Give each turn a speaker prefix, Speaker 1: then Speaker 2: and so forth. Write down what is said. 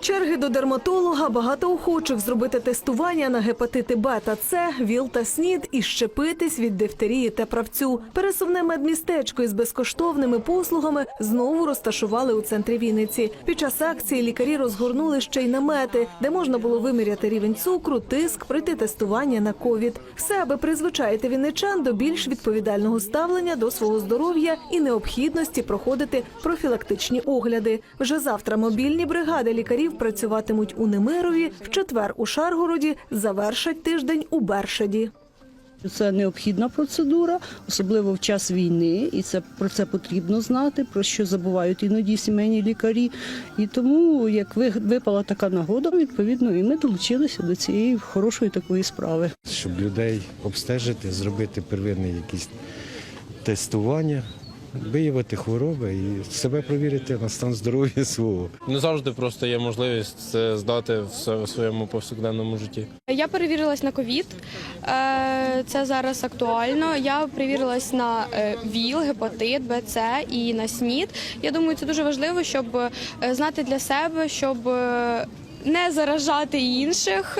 Speaker 1: Черги до дерматолога, багато охочих зробити тестування на гепатити Б та С, ВІЛ та СНІД і щепитись від дифтерії та правцю. Пересувне медмістечко із безкоштовними послугами знову розташували у центрі Вінниці. Під час акції лікарі розгорнули ще й намети, де можна було виміряти рівень цукру, тиск, пройти тестування на ковід. Все, аби призвичаїти вінничан до більш відповідального ставлення до свого здоров'я і необхідності проходити профілактичні огляди. Вже завтра мобільні бригади лікарів працюватимуть у Немирові, в четвер у Шаргороді, завершать тиждень у Бершаді.
Speaker 2: Це необхідна процедура, особливо в час війни, і це про це потрібно знати, про що забувають іноді сімейні лікарі. І тому, як ви- випала така нагода, відповідно, і ми долучилися до цієї хорошої такої справи.
Speaker 3: щоб людей обстежити, зробити первинне якісь тестування, виявити хвороби і себе провірити на стан здоров'я свого.
Speaker 4: Не завжди просто є можливість це здати в в своєму повсякденному житті.
Speaker 5: Я перевірилась на ковід. Е, Це зараз актуально. Я перевірилась на е, ВІЛ, гепатит, БЦ і на СНІД. Я думаю, це дуже важливо, щоб е, знати для себе, щоб не заражати інших.